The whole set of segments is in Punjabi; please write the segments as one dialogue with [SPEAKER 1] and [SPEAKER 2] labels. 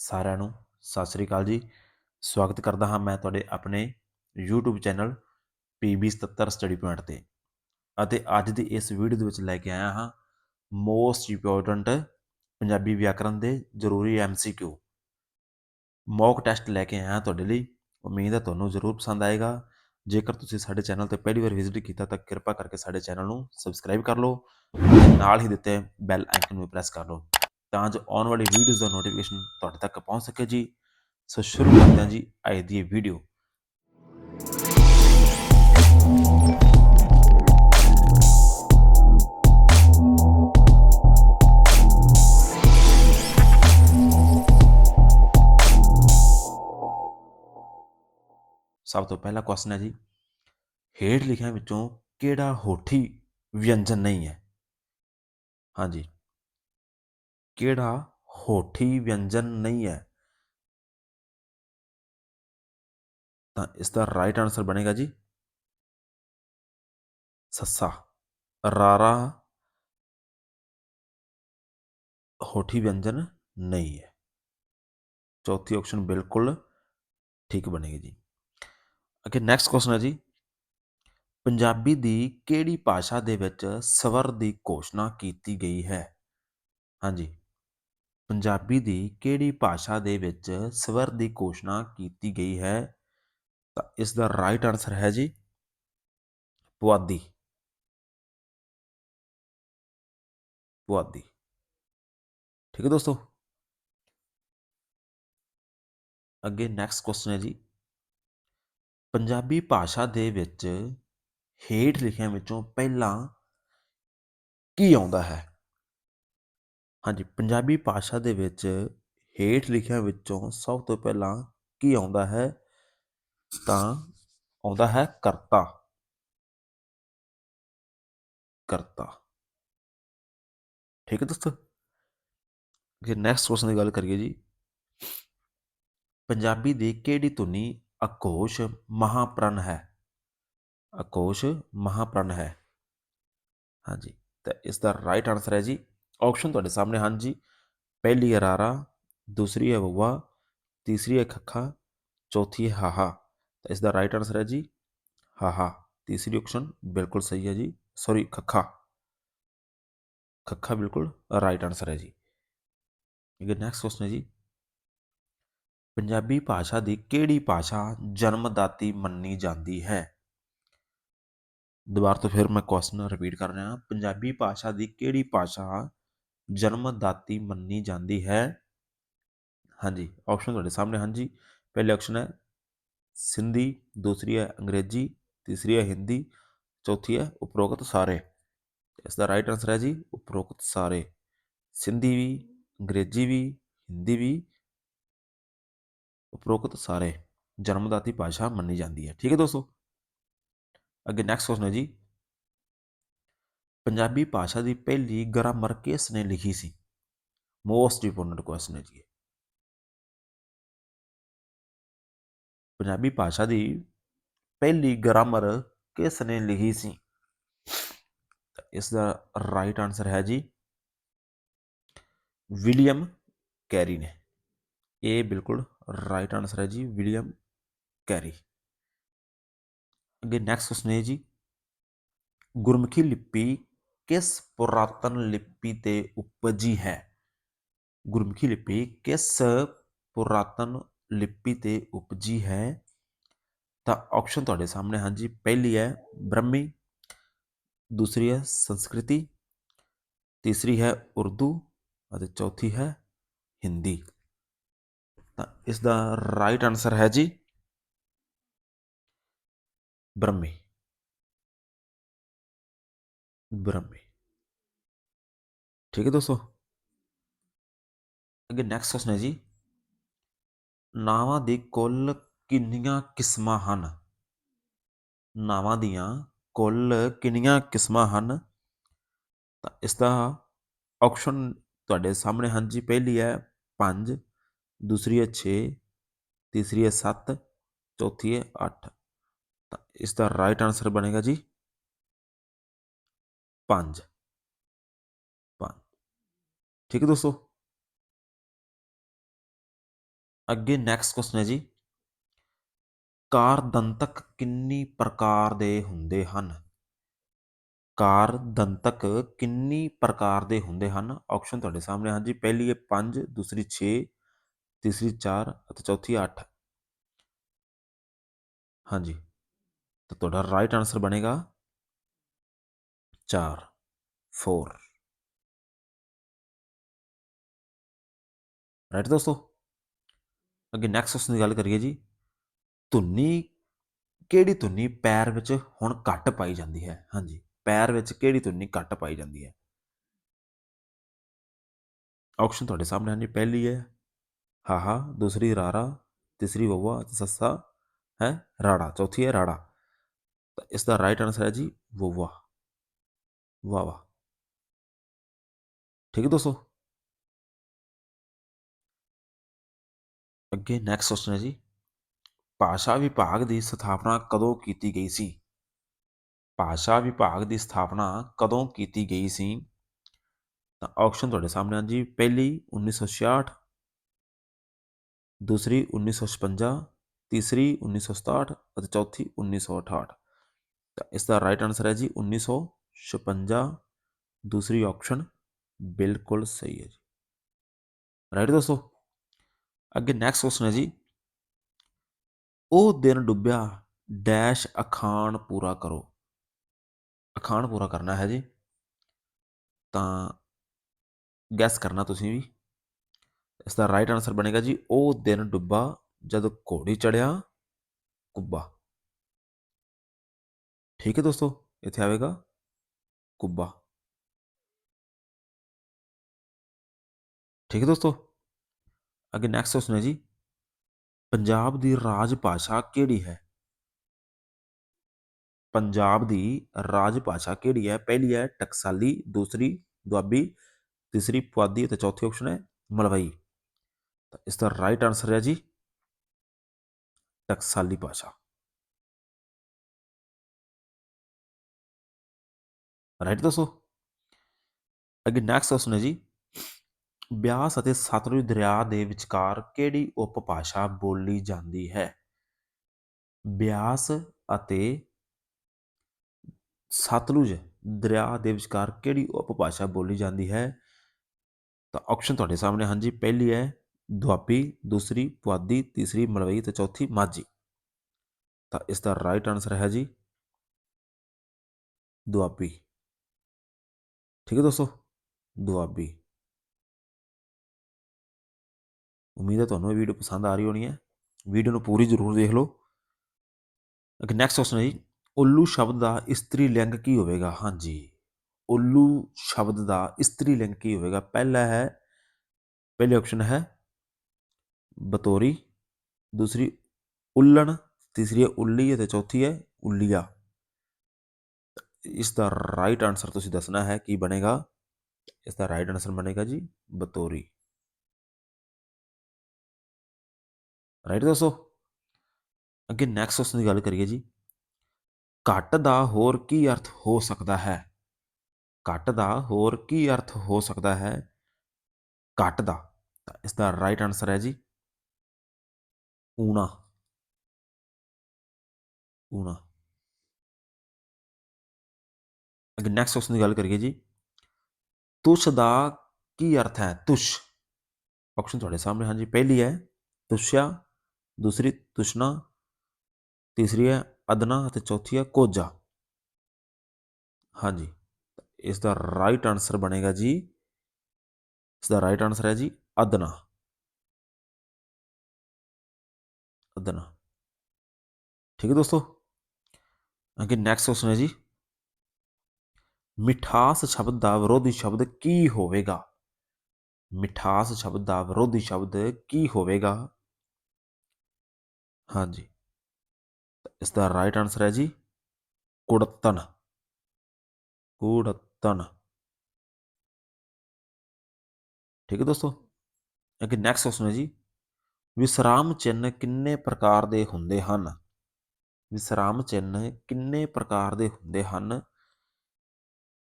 [SPEAKER 1] ਸਾਰਿਆਂ ਨੂੰ ਸਤਿ ਸ੍ਰੀ ਅਕਾਲ ਜੀ। ਸਵਾਗਤ ਕਰਦਾ ਹਾਂ ਮੈਂ ਤੁਹਾਡੇ ਆਪਣੇ YouTube channel PB77 study point ਤੇ ਅਤੇ ਅੱਜ ਦੀ ਇਸ ਵੀਡੀਓ ਦੇ ਵਿੱਚ ਲੈ ਕੇ ਆਇਆ ਹਾਂ ਮੋਸਟ ਇੰਪੋਰਟੈਂਟ ਪੰਜਾਬੀ ਵਿਆਕਰਨ ਦੇ ਜ਼ਰੂਰੀ MCQ ਮੌਕ ਟੈਸਟ ਲੈ ਕੇ ਆਇਆ ਤੁਹਾਡੇ ਲਈ। ਉਮੀਦ ਹੈ ਤੁਹਾਨੂੰ ਜ਼ਰੂਰ ਪਸੰਦ ਆਏਗਾ। ਜੇਕਰ ਤੁਸੀਂ ਸਾਡੇ ਚੈਨਲ ਤੇ ਪਹਿਲੀ ਵਾਰ ਵਿਜ਼ਿਟ ਕੀਤਾ ਤਾਂ ਕਿਰਪਾ ਕਰਕੇ ਸਾਡੇ ਚੈਨਲ ਨੂੰ ਸਬਸਕ੍ਰਾਈਬ ਕਰ ਲਓ ਅਤੇ ਨਾਲ ਹੀ ਦਿੱਤੇ ਬੈਲ ਆਈਕਨ ਨੂੰ ਪ੍ਰੈਸ ਕਰ ਲਓ। ਤਾਂ ਜੋ ਆਉਣ ਵਾਲੀ ਵੀਡੀਓਜ਼ ਦਾ ਨੋਟੀਫਿਕੇਸ਼ਨ ਤੁਹਾਡੇ ਤੱਕ ਪਹੁੰਚ ਸਕੇ ਜੀ ਸੋ ਸ਼ੁਰੂ ਕਰਦੇ ਹਾਂ ਜੀ ਅੱਜ ਦੀ ਇਹ ਵੀਡੀਓ ਸਭ ਤੋਂ ਪਹਿਲਾ ਕੁਐਸਚਨ ਹੈ ਜੀ ਹੇਠ ਲਿਖਿਆਂ ਵਿੱਚੋਂ ਕਿਹੜਾ ਹੋਠੀ ਵਿਅੰਜਨ ਨਹੀਂ ਹੈ ਹਾਂਜੀ ਕਿਹੜਾ ਹੋਠੀ ਵਿਅੰਜਨ ਨਹੀਂ ਹੈ? ਤਾਂ ਇਸ ਦਾ ਰਾਈਟ ਆਨਸਰ ਬਣੇਗਾ ਜੀ ਸੱਸਾ। ਰਾਰਾ ਹੋਠੀ ਵਿਅੰਜਨ ਨਹੀਂ ਹੈ। ਚੌਥੀ ਆਪਸ਼ਨ ਬਿਲਕੁਲ ਠੀਕ ਬਣੇਗੀ ਜੀ। ਅੱਗੇ ਨੈਕਸਟ ਕੁਐਸਚਨ ਹੈ ਜੀ। ਪੰਜਾਬੀ ਦੀ ਕਿਹੜੀ ਭਾਸ਼ਾ ਦੇ ਵਿੱਚ ਸਵਰ ਦੀ ਘੋਸ਼ਣਾ ਕੀਤੀ ਗਈ ਹੈ? ਹਾਂਜੀ। ਪੰਜਾਬੀ ਦੀ ਕਿਹੜੀ ਭਾਸ਼ਾ ਦੇ ਵਿੱਚ ਸਵਰ ਦੀ ਘੋਸ਼ਣਾ ਕੀਤੀ ਗਈ ਹੈ? ਤਾਂ ਇਸ ਦਾ ਰਾਈਟ ਆਨਸਰ ਹੈ ਜੀ ਪੁਆਧੀ। ਪੁਆਧੀ। ਠੀਕ ਹੈ ਦੋਸਤੋ? ਅੱਗੇ ਨੈਕਸਟ ਕੁਐਸਚਨ ਹੈ ਜੀ। ਪੰਜਾਬੀ ਭਾਸ਼ਾ ਦੇ ਵਿੱਚ ਹੇਠ ਲਿਖਿਆਂ ਵਿੱਚੋਂ ਪਹਿਲਾਂ ਕੀ ਆਉਂਦਾ ਹੈ? ਹਾਂਜੀ, ਪੰਜਾਬੀ ਭਾਸ਼ਾ ਦੇ ਵਿੱਚ ਹੇਠ ਲਿਖਿਆਂ ਵਿੱਚੋਂ ਸਭ ਤੋਂ ਪਹਿਲਾਂ ਕੀ ਆਉਂਦਾ ਹੈ? ਤਾਂ ਆਉਂਦਾ ਹੈ ਕਰਤਾ। ਕਰਤਾ। ਠੀਕ ਹੈ ਦੋਸਤੋ? ਕਿ ਨੈਕਸਟ ਕੁਐਸਚਨ ਦੀ ਗੱਲ ਕਰੀਏ ਜੀ। ਪੰਜਾਬੀ ਦੀ ਕਿਹੜੀ ਧੁਨੀ ਅਕੋਸ਼ ਮਹਾਪ੍ਰਣ ਹੈ? ਅਕੋਸ਼ ਮਹਾਪ੍ਰਣ ਹੈ। ਹਾਂਜੀ, ਤਾਂ ਇਸ ਦਾ ਰਾਈਟ ਆਨਸਰ ਹੈ ਜੀ ਆਪਸ਼ਨ ਤੁਹਾਡੇ ਸਾਹਮਣੇ ਹਨ ਜੀ ਪਹਿਲੀ ਹੈ ਰਾਰਾ ਦੂਸਰੀ ਹੈ ਵਵਾ ਤੀਸਰੀ ਹੈ ਖੱਖਾ ਚੌਥੀ ਹੈ ਹਾਹਾ ਤਾਂ ਇਸ ਦਾ ਰਾਈਟ ਆਨਸਰ ਹੈ ਜੀ ਹਾਹਾ ਤੀਸਰੀ ਆਪਸ਼ਨ ਬਿਲਕੁਲ ਸਹੀ ਹੈ ਜੀ ਸੌਰੀ ਖੱਖਾ ਖੱਖਾ ਬਿਲਕੁਲ ਰਾਈਟ ਆਨਸਰ ਹੈ ਜੀ ਇਹ ਨੈਕਸਟ ਕੁਐਸਚਨ ਹੈ ਜੀ ਪੰਜਾਬੀ ਭਾਸ਼ਾ ਦੀ ਕਿਹੜੀ ਭਾਸ਼ਾ ਜਨਮਦਾਤੀ ਮੰਨੀ ਜਾਂਦੀ ਹੈ ਦੁਬਾਰਾ ਤੋਂ ਫਿਰ ਮੈਂ ਕੁਐਸਚਨ ਰਿਪੀਟ ਕਰ ਰਿਹਾ ਪੰਜਾਬੀ ਭਾਸ਼ਾ ਦੀ ਕਿਹੜੀ ਭਾਸ਼ਾ ਜਨਮਦਾਤੀ ਮੰਨੀ ਜਾਂਦੀ ਹੈ। ਹਾਂਜੀ ਆਪਸ਼ਨ ਤੁਹਾਡੇ ਸਾਹਮਣੇ, ਹਾਂਜੀ। ਜੀ ਪਹਿਲੇ ਆਪਸ਼ਨ ਹੈ ਸਿੰਧੀ, ਦੂਸਰੀ ਹੈ ਅੰਗਰੇਜ਼ੀ, ਤੀਸਰੀ ਹੈ ਹਿੰਦੀ, ਚੌਥੀ ਹੈ ਉਪਰੋਕਤ ਸਾਰੇ। ਇਸ ਦਾ ਰਾਈਟ ਆਨਸਰ ਹੈ ਜੀ ਉਪਰੋਕਤ ਸਾਰੇ। ਸਿੰਧੀ ਵੀ, ਅੰਗਰੇਜ਼ੀ ਵੀ, ਹਿੰਦੀ ਵੀ ਉਪਰੋਕਤ ਸਾਰੇ। ਜਨਮਦਾਤੀ ਭਾਸ਼ਾ ਮੰਨੀ ਜਾਂਦੀ ਹੈ। ਠੀਕ ਹੈ ਦੋਸਤੋ? ਅੱਗੇ ਨੈਕਸਟ ਕੁਐਸਚਨ ਹੈ ਜੀ। ਪੰਜਾਬੀ ਭਾਸ਼ਾ ਦੀ ਪਹਿਲੀ ਗ੍ਰਾਮਰ ਕਿਸ ਨੇ ਲਿਖੀ ਸੀ? ਮੋਸਟ ਇੰਪੋਰਟੈਂਟ ਕੁਐਸਚਨ ਹੈ ਜੀ ਪੰਜਾਬੀ ਭਾਸ਼ਾ ਦੀ ਪਹਿਲੀ ਗ੍ਰਾਮਰ ਕਿਸ ਨੇ ਲਿਖੀ ਸੀ? ਇਸ ਦਾ ਰਾਈਟ ਆਨਸਰ ਹੈ ਜੀ ਵਿਲੀਅਮ ਕੈਰੀ ਨੇ। ਇਹ ਬਿਲਕੁਲ ਰਾਈਟ ਆਨਸਰ ਹੈ ਜੀ ਵਿਲੀਅਮ ਕੈਰੀ। ਅੱਗੇ ਨੈਕਸਟ ਕੁਐਸਚਨ ਹੈ ਜੀ ਗੁਰਮੁਖੀ ਲਿਪੀ ਕਿਸ ਪੁਰਾਤਨ ਲਿਪੀ ਤੇ ਉਪਜੀ ਹੈ? ਗੁਰਮੁਖੀ ਲਿਪੀ, ਕਿਸ ਪੁਰਾਤਨ ਲਿਪੀ ਤੇ ਉਪਜੀ ਹੈ? ਤਾਂ ਆਪਸ਼ਨ ਤੁਹਾਡੇ ਸਾਹਮਣੇ ਹਨ ਜੀ ਪਹਿਲੀ ਹੈ ਬ੍ਰਹਮੀ, ਦੂਸਰੀ ਹੈ ਸੰਸਕ੍ਰਿਤੀ, ਤੀਸਰੀ ਹੈ ਉਰਦੂ ਅਤੇ ਚੌਥੀ ਹੈ ਹਿੰਦੀ। ਤਾਂ ਇਸ ਦਾ ਰਾਈਟ ਆਨਸਰ ਹੈ ਜੀ ਬ੍ਰਹਮੀ। ਬ੍ਰਹਮੀ। ਠੀਕ ਹੈ ਦੋਸਤੋ ਅੱਗੇ ਨੈਕਸਟ ਕੁਐਸਚਨ ਹੈ ਜੀ ਨਾਵਾਂ ਦੀ ਕੁੱਲ ਕਿੰਨੀਆਂ ਕਿਸਮਾਂ ਹਨ ਨਾਵਾਂ ਦੀਆਂ ਕੁੱਲ ਕਿੰਨੀਆਂ ਕਿਸਮਾਂ ਹਨ ਤਾਂ ਇਸ ਦਾ ਆਪਸ਼ਨ ਤੁਹਾਡੇ ਸਾਹਮਣੇ ਹਨ ਜੀ ਪਹਿਲੀ ਹੈ 5 ਦੂਸਰੀ ਹੈ 6 ਤੀਸਰੀ ਹੈ 7 ਚੌਥੀ ਹੈ 8 ਤਾਂ ਇਸ ਦਾ ਰਾਈਟ ਆਨਸਰ ਬਣੇਗਾ ਜੀ 5 5 ਠੀਕ ਹੈ ਦੋਸਤੋ ਅੱਗੇ ਨੈਕਸਟ ਕੁਐਸਚਨ ਹੈ ਜੀ ਕਾਰ ਦੰਤਕ ਕਿੰਨੀ ਪ੍ਰਕਾਰ ਦੇ ਹੁੰਦੇ ਹਨ ਕਾਰ ਦੰਤਕ ਕਿੰਨੀ ਪ੍ਰਕਾਰ ਦੇ ਹੁੰਦੇ ਹਨ ਆਪਸ਼ਨ ਤੁਹਾਡੇ ਸਾਹਮਣੇ ਹਨ ਜੀ ਪਹਿਲੀ ਹੈ 5 ਦੂਸਰੀ 6 ਤੀਸਰੀ 4 ਅਤੇ ਚੌਥੀ 8 ਹਾਂਜੀ ਤਾਂ ਤੁਹਾਡਾ ਰਾਈਟ ਆਨਸਰ ਬਣੇਗਾ 4 4 ਰਾਈਟ ਦੋਸਤੋ? ਅੱਗੇ ਨੈਕਸਟ ਕੁਐਸਚਨ ਦੀ ਗੱਲ ਕਰੀਏ ਜੀ। ਧੁੰਨੀ, ਕਿਹੜੀ ਧੁੰਨੀ ਪੈਰ ਵਿੱਚ ਹੁਣ ਘੱਟ ਪਾਈ ਜਾਂਦੀ ਹੈ? ਹਾਂਜੀ, ਪੈਰ ਵਿੱਚ ਕਿਹੜੀ ਧੁੰਨੀ ਘੱਟ ਪਾਈ ਜਾਂਦੀ ਹੈ? ਆਪਸ਼ਨ ਤੁਹਾਡੇ ਸਾਹਮਣੇ ਹਨ ਜੀ ਪਹਿਲੀ ਹੈ, ਹਾਹਾ, ਦੂਸਰੀ ਰਾਰਾ, ਤੀਸਰੀ ਵਵਾ ਅਤੇ ਸੱਸਾ, ਹੈ, ਰਾੜਾ, ਚੌਥੀ ਹੈ ਰਾੜਾ। ਤਾਂ ਇਸ ਦਾ ਰਾਈਟ ਆਨਸਰ ਹੈ ਜੀ, ਵਵਾ। ਵਾਹ ਵਾਹ। ਠੀਕ ਹੈ ਦੋਸਤੋ? ਅੱਗੇ ਨੈਕਸਟ ਕੁਐਸਚਨ ਹੈ ਜੀ। ਭਾਸ਼ਾ ਵਿਭਾਗ ਦੀ ਸਥਾਪਨਾ ਕਦੋਂ ਕੀਤੀ ਗਈ ਸੀ? ਭਾਸ਼ਾ ਵਿਭਾਗ ਦੀ ਸਥਾਪਨਾ ਕਦੋਂ ਕੀਤੀ ਗਈ ਸੀ? ਤਾਂ ਆਪਸ਼ਨ ਤੁਹਾਡੇ ਸਾਹਮਣੇ ਹਨ ਜੀ। ਪਹਿਲੀ 1966 ਦੂਸਰੀ 1956 ਤੀਸਰੀ 1967 ਅਤੇ ਚੌਥੀ 1968 ਤਾਂ ਇਸ ਦਾ ਰਾਈਟ ਆਨਸਰ ਹੈ ਜੀ 1956 ਦੂਸਰੀ ਆਪਸ਼ਨ ਬਿਲਕੁਲ ਸਹੀ ਹੈ ਜੀ। ਰਾਈਟ ਦੋਸਤੋ ਅੱਗੇ ਨੈਕਸਟ ਕੁਐਸਚਨ ਹੈ ਜੀ। ਉਹ ਦਿਨ ਡੁੱਬਿਆ ਡੈਸ਼ ਅਖਾਣ ਪੂਰਾ ਕਰੋ। ਅਖਾਣ ਪੂਰਾ ਕਰਨਾ ਹੈ ਜੀ। ਤਾਂ ਗੈਸ ਕਰਨਾ ਤੁਸੀਂ ਵੀ। ਇਸ ਦਾ ਰਾਈਟ ਆਨਸਰ ਬਣੇਗਾ ਜੀ, ਉਹ ਦਿਨ ਡੁੱਬਾ ਜਦ ਘੋੜੀ ਚੜਿਆ ਕੁੱਬਾ। ਠੀਕ ਹੈ ਦੋਸਤੋ, ਇੱਥੇ ਆਵੇਗਾ, ਕੁੱਬਾ। ਠੀਕ ਹੈ ਦੋਸਤੋ। ਅੱਗੇ ਨੈਕਸਟ ਕੁਐਸਚਨ ਹੈ ਜੀ ਪੰਜਾਬ ਦੀ ਰਾਜ ਭਾਸ਼ਾ ਕਿਹੜੀ ਹੈ ਪੰਜਾਬ ਦੀ ਰਾਜ ਭਾਸ਼ਾ ਕਿਹੜੀ ਹੈ ਪਹਿਲੀ ਹੈ ਟਕਸਾਲੀ ਦੂਸਰੀ ਦੁਆਬੀ ਤੀਸਰੀ ਪੁਆਧੀ ਅਤੇ ਚੌਥੀ ਆਪਸ਼ਨ ਹੈ ਮਲਵਈ ਤਾਂ ਇਸ ਦਾ ਰਾਈਟ ਆਨਸਰ ਹੈ ਜੀ ਟਕਸਾਲੀ ਭਾਸ਼ਾ ਰਾਈਟ ਦੋਸਤੋ ਅੱਗੇ ਨੈਕਸਟ ਕੁਐਸਚਨ ਹੈ ਜੀ ਬਿਆਸ ਅਤੇ ਸਤਲੁਜ ਦਰਿਆ ਦੇ ਵਿਚਕਾਰ ਕਿਹੜੀ ਉਪਭਾਸ਼ਾ ਬੋਲੀ ਜਾਂਦੀ ਹੈ? ਬਿਆਸ ਅਤੇ ਸਤਲੁਜ ਦਰਿਆ ਦੇ ਵਿਚਕਾਰ ਕਿਹੜੀ ਉਪਭਾਸ਼ਾ ਬੋਲੀ ਜਾਂਦੀ ਹੈ? ਤਾਂ ਆਪਸ਼ਨ ਤੁਹਾਡੇ ਸਾਹਮਣੇ ਹਨ ਜੀ ਪਹਿਲੀ ਹੈ ਦੁਆਬੀ, ਦੂਸਰੀ ਪੁਆਧੀ, ਤੀਸਰੀ ਮਲਵਈ ਤੇ ਚੌਥੀ ਮਾਝੀ। ਤਾਂ ਇਸ ਦਾ ਰਾਈਟ ਆਨਸਰ ਹੈ ਜੀ ਦੁਆਬੀ। ਠੀਕ ਹੈ ਦੋਸਤੋ, ਦੁਆਬੀ। ਉਮੀਦ ਹੈ ਤੁਹਾਨੂੰ ਇਹ ਵੀਡੀਓ ਪਸੰਦ ਆ ਰਹੀ ਹੋਣੀ ਹੈ। ਵੀਡੀਓ ਨੂੰ ਪੂਰੀ ਜ਼ਰੂਰ ਦੇਖ ਲਓ। ਅੱਗੇ ਨੈਕਸਟ ਕੁਐਸਚਨ ਹੈ ਜੀ, ਉੱਲੂ ਸ਼ਬਦ ਦਾ ਇਸਤਰੀ ਲਿੰਗ ਕੀ ਹੋਵੇਗਾ? ਹਾਂਜੀ, ਉੱਲੂ ਸ਼ਬਦ ਦਾ ਇਸਤਰੀ ਲਿੰਗ ਕੀ ਹੋਵੇਗਾ? ਪਹਿਲਾ ਹੈ, ਪਹਿਲੇ ਆਪਸ਼ਨ ਹੈ ਬਤੋਰੀ, ਦੂਸਰੀ ਉੱਲਣ, ਤੀਸਰੀ ਹੈ ਉੱਲੀ ਅਤੇ ਚੌਥੀ ਹੈ ਉੱਲੀਆ। ਇਸ ਦਾ ਰਾਈਟ ਆਨਸਰ ਤੁਸੀਂ ਦੱਸਣਾ ਹੈ ਕੀ ਬਣੇਗਾ? ਇਸ ਦਾ ਰਾਈਟ ਆਨਸਰ ਬਣੇਗਾ ਜੀ ਬਤੋਰੀ। ਰਾਈਟ ਦੋਸਤੋ ਅੱਗੇ ਨੈਕਸਟ ਕੁਐਸਚਨ ਦੀ ਗੱਲ ਕਰੀਏ ਜੀ। ਘਟ ਦਾ ਹੋਰ ਕੀ ਅਰਥ ਹੋ ਸਕਦਾ ਹੈ? ਘਟ ਦਾ ਹੋਰ ਕੀ ਅਰਥ ਹੋ ਸਕਦਾ ਹੈ? ਘਟ ਦਾ। ਤਾਂ ਇਸ ਦਾ ਰਾਈਟ ਆਨਸਰ ਹੈ ਜੀ। ਊਣਾ। ਊਣਾ। ਅੱਗੇ ਨੈਕਸਟ ਕੁਐਸਚਨ ਦੀ ਗੱਲ ਕਰੀਏ ਜੀ। ਤੁਸ਼ ਦਾ ਕੀ ਅਰਥ ਹੈ? ਤੁਸ਼ ਆਪਸ਼ਨ ਤੁਹਾਡੇ ਸਾਹਮਣੇ ਹਾਂਜੀ। ਪਹਿਲੀ ਹੈ ਤੁਸ਼ਿਆ ਦੂਸਰੀ ਤੁਸ਼ਨਾ ਤੀਸਰੀ ਹੈ ਅਦਨਾ ਅਤੇ ਚੌਥੀ ਹੈ ਕੋਜਾ ਹਾਂਜੀ ਇਸ ਦਾ ਰਾਈਟ ਆਨਸਰ ਬਣੇਗਾ ਜੀ ਇਸ ਦਾ ਰਾਈਟ ਆਨਸਰ ਹੈ ਜੀ ਅਦਨਾ ਅਦਨਾ ਠੀਕ ਹੈ ਦੋਸਤੋ ਅੱਗੇ ਨੈਕਸਟ ਕੁਐਸਚਨ ਹੈ ਜੀ ਮਿਠਾਸ ਸ਼ਬਦ ਦਾ ਵਿਰੋਧੀ ਸ਼ਬਦ ਕੀ ਹੋਵੇਗਾ ਮਿਠਾਸ ਸ਼ਬਦ ਦਾ ਵਿਰੋਧੀ ਸ਼ਬਦ ਕੀ ਹੋਵੇਗਾ ਹਾਂਜੀ। ਇਸ ਦਾ ਰਾਈਟ ਆਨਸਰ ਹੈ ਜੀ ਕੁੜਤਨ ਕੁੜਤਨ ਠੀਕ ਹੈ ਦੋਸਤੋ? ਅੱਗੇ ਨੈਕਸਟ ਕੁਐਸਚਨ ਹੈ ਜੀ। ਵਿਸਰਾਮ ਚਿੰਨ ਕਿੰਨੇ ਪ੍ਰਕਾਰ ਦੇ ਹੁੰਦੇ ਹਨ? ਵਿਸਰਾਮ ਚਿੰਨ ਕਿੰਨੇ ਪ੍ਰਕਾਰ ਦੇ ਹੁੰਦੇ ਹਨ?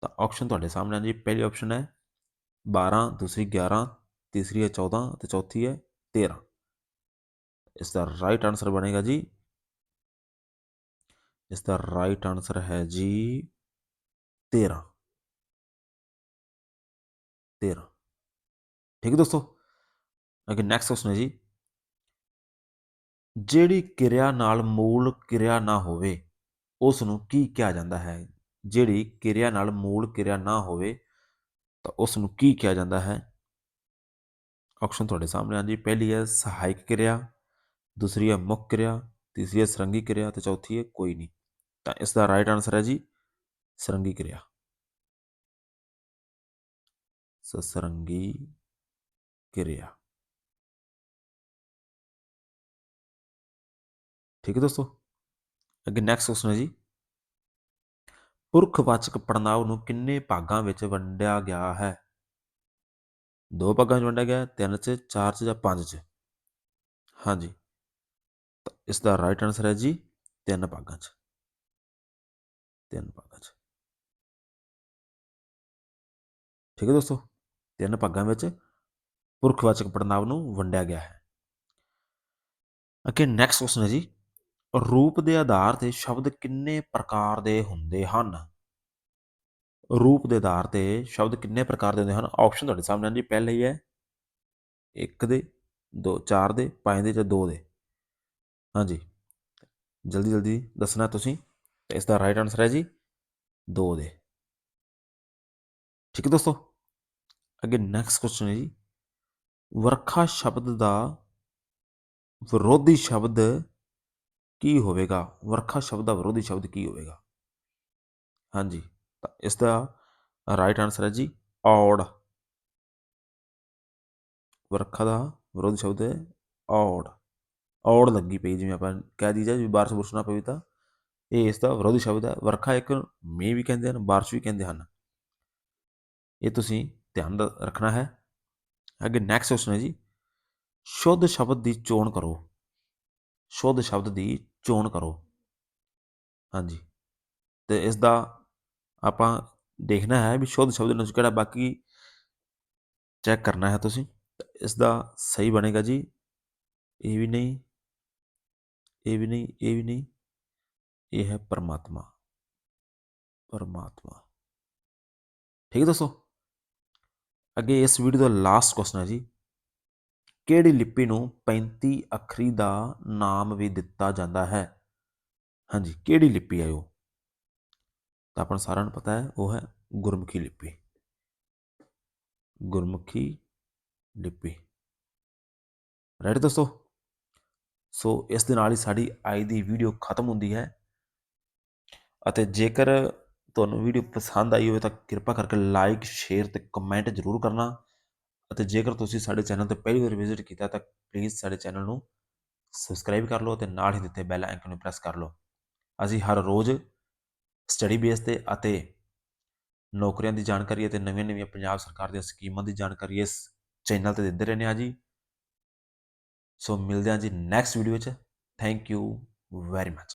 [SPEAKER 1] ਤਾਂ ਆਪਸ਼ਨ ਤੁਹਾਡੇ ਸਾਹਮਣੇ ਹੈ ਜੀ। ਪਹਿਲੀ ਆਪਸ਼ਨ ਹੈ 12 ਦੂਸਰੀ 11 ਤੀਸਰੀ ਹੈ 14 ਤੇ ਚੌਥੀ ਹੈ 13 ਇਸ ਦਾ ਰਾਈਟ ਆਨਸਰ ਬਣੇਗਾ ਜੀ ਇਸ ਦਾ ਰਾਈਟ ਆਨਸਰ ਹੈ ਜੀ 13 13 ਠੀਕ ਹੈ ਦੋਸਤੋ ਅੱਗੇ ਨੈਕਸਟ ਕੁਐਸਚਨ ਹੈ ਜੀ ਜਿਹੜੀ ਕਿਰਿਆ ਨਾਲ ਮੂਲ ਕਿਰਿਆ ਨਾ ਹੋਵੇ ਉਸ ਨੂੰ ਕੀ ਕਿਹਾ ਜਾਂਦਾ ਹੈ ਜਿਹੜੀ ਕਿਰਿਆ ਨਾਲ ਮੂਲ ਕਿਰਿਆ ਨਾ ਹੋਵੇ ਤਾਂ ਉਸ ਨੂੰ ਕੀ ਕਿਹਾ ਜਾਂਦਾ ਹੈ ਆਪਸ਼ਨ ਤੁਹਾਡੇ ਸਾਹਮਣੇ ਆ ਜੀ ਪਹਿਲੀ ਹੈ ਸਹਾਇਕ ਕਿਰਿਆ ਦੂਸਰੀ ਹੈ ਮੁੱਖ ਕਿਰਿਆ, ਤੀਸਰੀ ਹੈ ਸਰੰਗੀ ਕਿਰਿਆ ਤੇ ਚੌਥੀ ਹੈ ਕੋਈ ਨਹੀਂ। ਤਾਂ ਇਸ ਦਾ ਰਾਈਟ ਆਨਸਰ ਹੈ ਜੀ ਸਰੰਗੀ ਕਿਰਿਆ। ਸਰੰਗੀ ਕਿਰਿਆ। ਠੀਕ ਹੈ ਦੋਸਤੋ? ਅੱਗੇ ਨੈਕਸਟ ਕੁਐਸਚਨ ਹੈ ਜੀ। ਪੁਰਖਵਾਚਕ ਪੜਨਾਂਵ ਨੂੰ ਕਿੰਨੇ ਭਾਗਾਂ ਵਿੱਚ ਵੰਡਿਆ ਗਿਆ ਹੈ? ਦੋ ਭਾਗਾਂ 'ਚ ਵੰਡਿਆ ਗਿਆ ਤਿੰਨ 'ਚ, ਚਾਰ 'ਚ ਜਾਂ ਪੰਜ 'ਚ? ਹਾਂਜੀ। ਇਸ ਦਾ ਰਾਈਟ ਆਨਸਰ ਹੈ ਜੀ ਤਿੰਨ ਭਾਗਾਂ 'ਚ। ਤਿੰਨ ਭਾਗਾਂ 'ਚ। ਠੀਕ ਹੈ ਦੋਸਤੋ, ਤਿੰਨ ਭਾਗਾਂ ਵਿੱਚ ਪੁਰਖਵਾਚਕ ਪੜਨਾਂਵ ਨੂੰ ਵੰਡਿਆ ਗਿਆ ਹੈ। ਅੱਗੇ ਨੈਕਸਟ ਕੁਐਸਚਨ ਹੈ ਜੀ, ਰੂਪ ਦੇ ਆਧਾਰ ਤੇ ਸ਼ਬਦ ਕਿੰਨੇ ਪ੍ਰਕਾਰ ਦੇ ਹੁੰਦੇ ਹਨ? ਰੂਪ ਦੇ ਆਧਾਰ ਤੇ ਸ਼ਬਦ ਕਿੰਨੇ ਪ੍ਰਕਾਰ ਦੇ ਹੁੰਦੇ ਹਨ? ਆਪਸ਼ਨ ਤੁਹਾਡੇ ਸਾਹਮਣੇ ਹਨ ਜੀ, ਪਹਿਲਾ ਹੀ ਹੈ 1 ਦੇ 2 4 ਦੇ 5 ਦੇ ਜਾਂ 2 ਦੇ। ਹਾਂਜੀ। ਜਲਦੀ ਜਲਦੀ ਦੱਸਣਾ ਤੁਸੀਂ। ਤੇ ਇਸ ਦਾ ਰਾਈਟ ਆਨਸਰ ਹੈ ਜੀ 2 ਦੇ। ਠੀਕ ਹੈ ਦੋਸਤੋ? ਅੱਗੇ ਨੈਕਸਟ ਕੁਐਸਚਨ ਹੈ ਜੀ। ਵਰਖਾ ਸ਼ਬਦ ਦਾ ਵਿਰੋਧੀ ਸ਼ਬਦ ਕੀ ਹੋਵੇਗਾ? ਵਰਖਾ ਸ਼ਬਦ ਦਾ ਵਿਰੋਧੀ ਸ਼ਬਦ ਕੀ ਹੋਵੇਗਾ? ਹਾਂਜੀ, ਤਾਂ ਇਸ ਦਾ ਰਾਈਟ ਆਨਸਰ ਹੈ ਜੀ, ਔੜ। ਵਰਖਾ ਦਾ ਵਿਰੋਧੀ ਸ਼ਬਦ ਹੈ ਔੜ। ਔੜ ਲੱਗੀ ਪਈ, ਜਿਵੇਂ ਆਪਾਂ ਕਹਿ ਦਈਦਾ ਜੀ ਬਾਰਿਸ਼ ਬੁਰਸ਼ ਨਾ ਪਈ ਤਾਂ। ਇਹ ਇਸ ਦਾ ਵਿਰੋਧੀ ਸ਼ਬਦ ਹੈ। ਵਰਖਾ ਇੱਕ ਮੀਂਹ ਵੀ ਕਹਿੰਦੇ ਹਨ, ਬਾਰਿਸ਼ ਵੀ ਕਹਿੰਦੇ ਹਨ। ਇਹ ਤੁਸੀਂ ਧਿਆਨ ਦ- ਰੱਖਣਾ ਹੈ। ਅੱਗੇ ਨੈਕਸਟ ਕੁਐਸਚਨ ਹੈ ਜੀ। ਸ਼ੁੱਧ ਸ਼ਬਦ ਦੀ ਚੋਣ ਕਰੋ। ਸ਼ੁੱਧ ਸ਼ਬਦ ਦੀ ਚੋਣ ਕਰੋ। ਹਾਂਜੀ। ਤੇ ਇਸ ਦਾ ਆਪਾਂ ਦੇਖਣਾ ਹੈ ਵੀ ਸ਼ੁੱਧ ਸ਼ਬਦ ਨੂੰ ਕਿਹੜਾ ਬਾਕੀ ਚੈੱਕ ਕਰਨਾ ਹੈ ਤੁਸੀਂ। ਤਾਂ ਇਸ ਦਾ ਸਹੀ ਬਣੇਗਾ ਜੀ। ਇਹ ਵੀ ਨਹੀਂ। ਇਹ ਵੀ ਨਹੀਂ, ਇਹ ਵੀ ਨਹੀਂ, ਇਹ ਹੈ ਪਰਮਾਤਮਾ। ਪਰਮਾਤਮਾ। ਠੀਕ ਹੈ ਦੋਸਤੋ ਅੱਗੇ ਇਸ ਵੀਡੀਓ ਦਾ ਲਾਸਟ ਕੁਐਸਚਨ ਹੈ ਜੀ। ਕਿਹੜੀ ਲਿਪੀ ਨੂੰ 35 ਅੱਖਰੀ ਦਾ ਨਾਮ ਵੀ ਦਿੱਤਾ ਜਾਂਦਾ ਹੈ? ਹਾਂਜੀ, ਕਿਹੜੀ ਲਿਪੀ ਹੈ ਉਹ? ਤਾਂ ਆਪਾਂ ਸਾਰਿਆਂ ਨੂੰ ਪਤਾ ਹੈ, ਉਹ ਹੈ ਗੁਰਮੁਖੀ ਲਿਪੀ। ਗੁਰਮੁਖੀ ਲਿਪੀ। ਰਾਈਟ ਦੋਸਤੋ ਸੋ ਇਸ ਦੇ ਨਾਲ ਹੀ ਸਾਡੀ ਅੱਜ ਦੀ ਵੀਡੀਓ ਖਤਮ ਹੁੰਦੀ ਹੈ। ਅਤੇ ਜੇਕਰ ਤੁਹਾਨੂੰ ਵੀਡੀਓ ਪਸੰਦ ਆਈ ਹੋਵੇ ਤਾਂ ਕਿਰਪਾ ਕਰਕੇ ਲਾਈਕ ਸ਼ੇਅਰ ਤੇ ਕਮੈਂਟ ਜ਼ਰੂਰ ਕਰਨਾ। ਅਤੇ ਜੇਕਰ ਤੁਸੀਂ ਸਾਡੇ ਚੈਨਲ ਤੇ ਪਹਿਲੀ ਵਾਰ ਵਿਜ਼ਿਟ ਕੀਤਾ ਤਾਂ ਪਲੀਜ਼ ਸਾਡੇ ਚੈਨਲ ਨੂੰ ਸਬਸਕ੍ਰਾਈਬ ਕਰ ਲਓ ਤੇ ਨਾਲ ਹੀ ਦਿੱਤੇ ਬੈਲ ਆਈਕਨ ਨੂੰ ਪ੍ਰੈਸ ਕਰ ਲਓ। ਅਸੀਂ ਹਰ ਰੋਜ਼ ਸਟੱਡੀ ਬੇਸ ਤੇ ਅਤੇ ਨੌਕਰੀਆਂ ਦੀ ਜਾਣਕਾਰੀ ਅਤੇ ਨਵੀਆਂ ਨਵੀਆਂ ਪੰਜਾਬ ਸਰਕਾਰ ਦੀਆਂ ਸਕੀਮਾਂ ਦੀ ਜਾਣਕਾਰੀ ਇਸ ਚੈਨਲ ਤੇ ਦਿੰਦੇ ਰਹਿੰਦੇ ਹਾਂ ਜੀ। ਸੋ ਮਿਲਦੇ ਹਾਂ ਜੀ ਨੈਕਸਟ ਵੀਡੀਓ 'ਚ। Thank you very much